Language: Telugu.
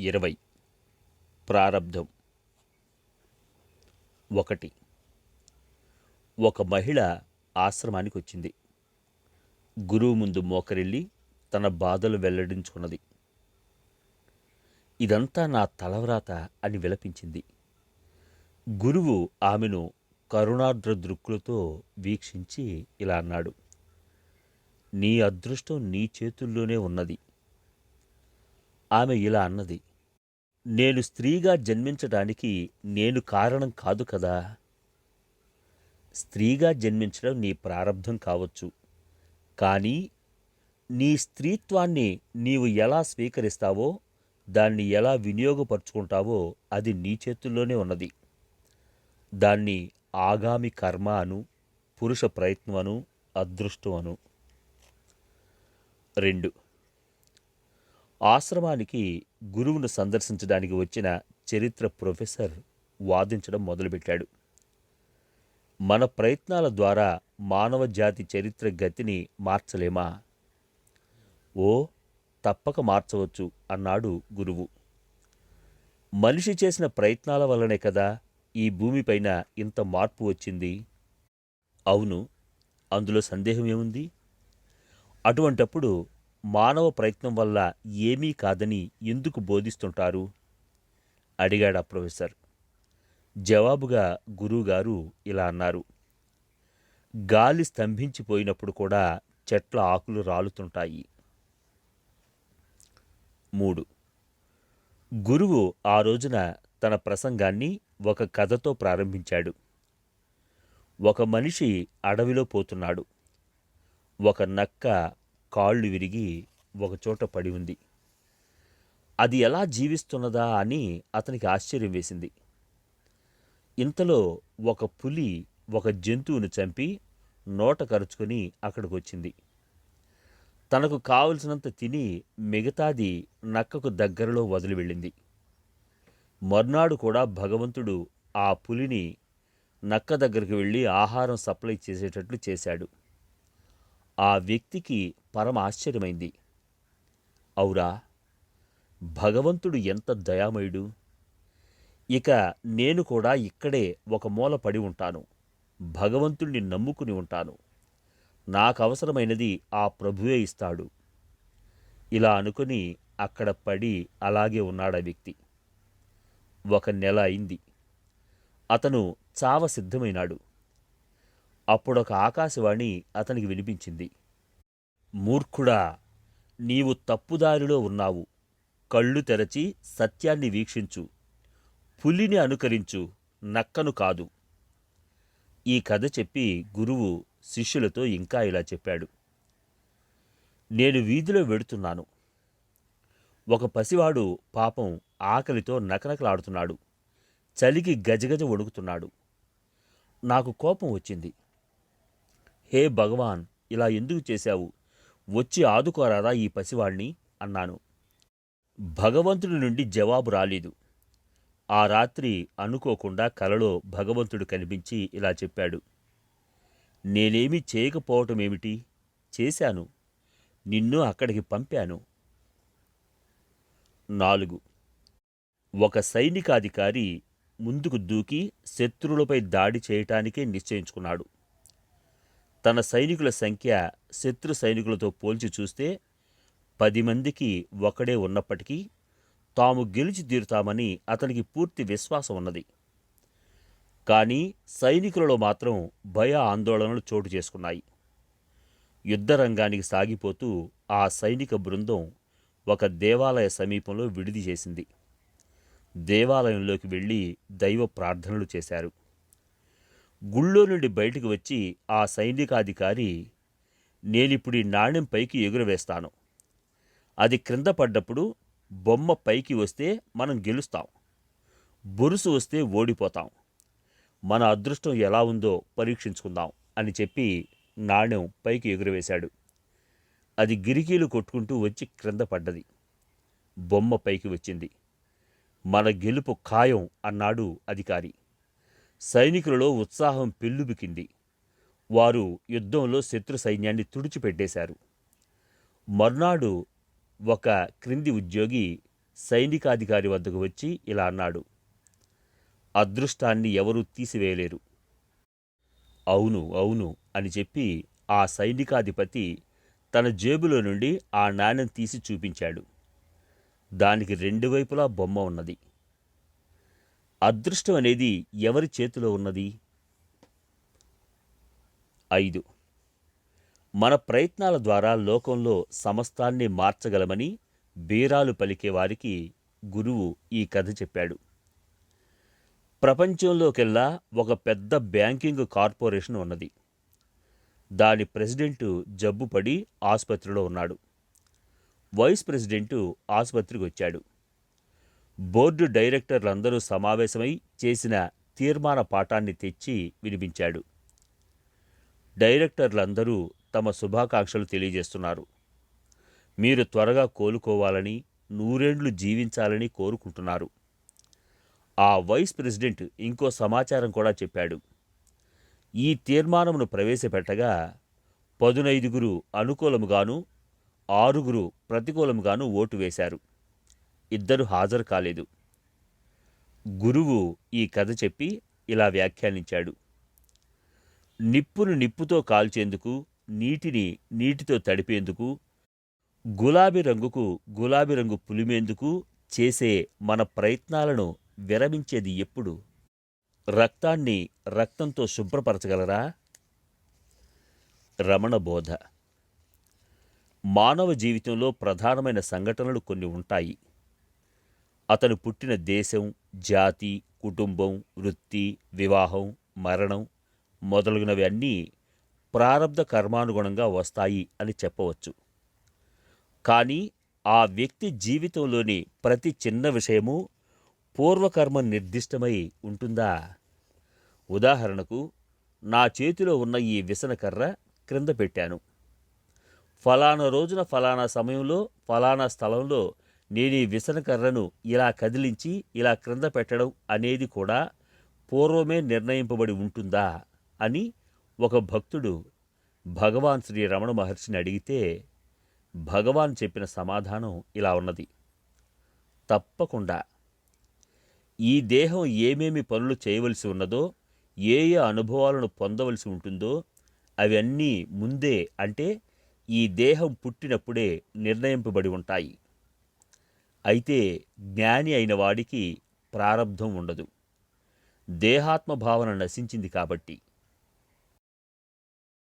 ఇరవై. ప్రారబ్ధం ఒకటి. ఒక మహిళ ఆశ్రమానికి వచ్చింది. గురువు ముందు మోకరిల్లి తన బాధలు వెల్లడించుకున్నది. ఇదంతా నా తలవ్రాత అని విలపించింది. గురువు ఆమెను కరుణార్ద్ర దృక్కులతో వీక్షించి ఇలా అన్నాడు. నీ అదృష్టం నీ చేతుల్లోనే ఉన్నది. ఆమె ఇలా అన్నది. నేను స్త్రీగా జన్మించడానికి నేను కారణం కాదు కదా. స్త్రీగా జన్మించడం నీ ప్రారంధం కావచ్చు. కానీ నీ స్త్రీత్వాన్ని నీవు ఎలా స్వీకరిస్తావో దాన్ని ఎలా వినియోగపరుచుకుంటావో అది నీ చేతుల్లోనే ఉన్నది. దాన్ని ఆగామి కర్మ అను పురుష ప్రయత్నం అను అదృష్టం అను. రెండు ఆశ్రమానికి గురువును సందర్శించడానికి వచ్చిన చరిత్ర ప్రొఫెసర్ వాదించడం మొదలుపెట్టాడు. మన ప్రయత్నాల ద్వారా మానవ జాతి చరిత్ర గతిని మార్చలేమా? ఓ తప్పక మార్చవచ్చు అన్నాడు గురువు. మనిషి చేసిన ప్రయత్నాల వల్లనే కదా ఈ భూమిపైన ఇంత మార్పు వచ్చింది? అవును. అందులో సందేహం ఏముంది? అటువంటప్పుడు మానవ ప్రయత్నం వల్ల ఏమీ కాదని ఎందుకు బోధిస్తుంటారు? అడిగాడా ప్రొఫెసర్. జవాబుగా గురువుగారు ఇలా అన్నారు. గాలి స్తంభించిపోయినప్పుడు కూడా చెట్ల ఆకులు రాలుతుంటాయి. మూడు. గురువు ఆ రోజున తన ప్రసంగాన్ని ఒక కథతో ప్రారంభించాడు. ఒక మనిషి అడవిలో పోతున్నాడు. ఒక నక్క కాళ్ళు విరిగి ఒకచోట పడి ఉంది. అది ఎలా జీవిస్తున్నదా అని అతనికి ఆశ్చర్యం వేసింది. ఇంతలో ఒక పులి ఒక జంతువును చంపి నోట కరుచుకొని అక్కడికి వచ్చింది తనకు కావలసినంత తిని మిగతాది నక్కకు దగ్గరలో వదిలి వెళ్ళింది. మర్నాడు కూడా భగవంతుడు ఆ పులిని నక్క దగ్గరికి వెళ్ళి ఆహారం సప్లై చేసేటట్లు చేశాడు. ఆ వ్యక్తికి పరమ ఆశ్చర్యమైంది. అవురా భగవంతుడు ఎంత దయామయుడు. ఇక నేను కూడా ఇక్కడే ఒక మూల పడి ఉంటాను. భగవంతుణ్ణి నమ్ముకుని ఉంటాను. నాకు అవసరమైనది ఆ ప్రభువే ఇస్తాడు. ఇలా అనుకుని అక్కడ పడి అలాగే ఉన్నాడు ఆ వ్యక్తి. ఒక నెల అయింది. అతను చావ సిద్ధమైనాడు. అప్పుడొక ఆకాశవాణి అతనికి వినిపించింది. మూర్ఖుడా నీవు తప్పుదారిలో ఉన్నావు. కళ్ళు తెరచి సత్యాన్ని వీక్షించు. పులిని అనుకరించు. నక్కను కాదు. ఈ కథ చెప్పి గురువు శిష్యులతో ఇంకా ఇలా చెప్పాడు. నేను వీధిలో వెడుతున్నాను. ఒక పసివాడు పాపం ఆకలితో నకనకలాడుతున్నాడు. చలికి గజగజ వణుకుతున్నాడు. నాకు కోపం వచ్చింది. హే భగవాన్ ఇలా ఎందుకు చేశావు? వచ్చి ఆదుకోరాదా ఈ పసివాణ్ణి? అన్నాను. భగవంతుడి నుండి జవాబు రాలేదు. ఆ రాత్రి అనుకోకుండా కలలో భగవంతుడు కనిపించి ఇలా చెప్పాడు. నేనేమీ చేయకపోవటమేమిటి? చేశాను. నిన్ను అక్కడికి పంపాను. నాలుగు. ఒక సైనికాధికారి ముందుకు దూకి శత్రువులపై దాడి చేయటానికే నిశ్చయించుకున్నాడు. తన సైనికుల సంఖ్య శత్రు సైనికులతో పోల్చి చూస్తే పది మందికి ఒకడే ఉన్నప్పటికీ తాము గెలిచి తీరుతామని అతనికి పూర్తి విశ్వాసం ఉన్నది. కానీ సైనికులలో మాత్రం భయ ఆందోళనలు చోటు చేసుకున్నాయి. యుద్ధరంగానికి సాగిపోతూ ఆ సైనిక బృందం ఒక దేవాలయ సమీపంలో విడిది చేసింది. దేవాలయంలోకి వెళ్ళి దైవ ప్రార్థనలు చేశారు. గుళ్ళో నుండి బయటకు వచ్చి ఆ సైనికాధికారి నేనిప్పుడు ఈ నాణ్యం పైకి ఎగురవేస్తాను. అది క్రింద పడ్డప్పుడు బొమ్మ పైకి వస్తే మనం గెలుస్తాం. బొరుసు వస్తే ఓడిపోతాం. మన అదృష్టం ఎలా ఉందో పరీక్షించుకుందాం అని చెప్పి నాణ్యం పైకి ఎగురవేశాడు. అది గిరికీలు కొట్టుకుంటూ వచ్చి క్రింద పడ్డది. బొమ్మ పైకి వచ్చింది. మన గెలుపు ఖాయం అన్నాడు అధికారి. సైనికులలో ఉత్సాహం పెల్లుబికింది. వారు యుద్ధంలో శత్రు సైన్యాన్ని తుడిచిపెట్టేశారు. మర్నాడు ఒక క్రింది ఉద్యోగి సైనికాధికారి వద్దకు వచ్చి ఇలా అన్నాడు. అదృష్టాన్ని ఎవరూ తీసివేయలేరు. అవును అవును అని చెప్పి ఆ సైనికాధిపతి తన జేబులో నుండి ఆ నాణెం తీసి చూపించాడు. దానికి రెండు వైపులా బొమ్మ ఉన్నది. అదృష్టం అనేది ఎవరి చేతిలో ఉన్నది? ఐదు. మన ప్రయత్నాల ద్వారా లోకంలో సమస్తాన్ని మార్చగలమని బీరాలు పలికే వారికి గురువు ఈ కథ చెప్పాడు. ప్రపంచంలోకెల్లా ఒక పెద్ద బ్యాంకింగ్ కార్పొరేషన్ ఉన్నది. దాని ప్రెసిడెంటు జబ్బుపడి ఆసుపత్రిలో ఉన్నాడు. వైస్ ప్రెసిడెంటు ఆసుపత్రికి వచ్చాడు. బోర్డు డైరెక్టర్లందరూ సమావేశమై చేసిన తీర్మాన పాఠాన్ని తెచ్చి వినిపించాడు. డైరెక్టర్లందరూ తమ శుభాకాంక్షలు తెలియజేస్తున్నారు. మీరు త్వరగా కోలుకోవాలని నూరేండ్లు జీవించాలని కోరుకుంటున్నారు. ఆ వైస్ ప్రెసిడెంట్ ఇంకో సమాచారం కూడా చెప్పాడు. ఈ తీర్మానమును ప్రవేశపెట్టగా పదునైదుగురు అనుకూలముగాను ఆరుగురు ప్రతికూలముగాను ఓటు వేశారు. ఇద్దరు హాజరు కాలేదు. గురువు ఈ కథ చెప్పి ఇలా వ్యాఖ్యానించాడు. నిప్పును నిప్పుతో కాల్చేందుకు నీటిని నీటితో తడిపేందుకు గులాబీ రంగుకు గులాబీ రంగు పులిమేందుకు చేసే మన ప్రయత్నాలను విరమించేది ఎప్పుడు? రక్తాన్ని రక్తంతో శుభ్రపరచగలరా? రమణ బోధ. మానవ జీవితంలో ప్రధానమైన సంఘటనలు కొన్ని ఉంటాయి. అతను పుట్టిన దేశం జాతి కుటుంబం వృత్తి వివాహం మరణం మొదలగునవి అన్నీ ప్రారబ్ధ కర్మానుగుణంగా వస్తాయి అని చెప్పవచ్చు. కానీ ఆ వ్యక్తి జీవితంలోని ప్రతి చిన్న విషయము పూర్వకర్మ నిర్దిష్టమై ఉంటుందా? ఉదాహరణకు నా చేతిలో ఉన్న ఈ విసనకర్ర క్రింద పెట్టాను. ఫలానా రోజున ఫలానా సమయంలో ఫలానా స్థలంలో నేను విసనకర్రను ఇలా కదిలించి ఇలా క్రింద పెట్టడం అనేది కూడా పూర్వమే నిర్ణయింపబడి ఉంటుందా అని ఒక భక్తుడు భగవాన్ శ్రీ రమణ మహర్షిని అడిగితే భగవాన్ చెప్పిన సమాధానం ఇలా ఉన్నది. తప్పకుండా. ఈ దేహం ఏమేమి పనులు చేయవలసి ఉన్నదో ఏ ఏ అనుభవాలను పొందవలసి ఉంటుందో అవన్నీ ముందే అంటే ఈ దేహం పుట్టినప్పుడే నిర్ణయింపబడి ఉంటాయి. అయితే జ్ఞాని అయిన వాడికి ప్రారబ్ధం ఉండదు. దేహాత్మ భావన నశించింది కాబట్టి.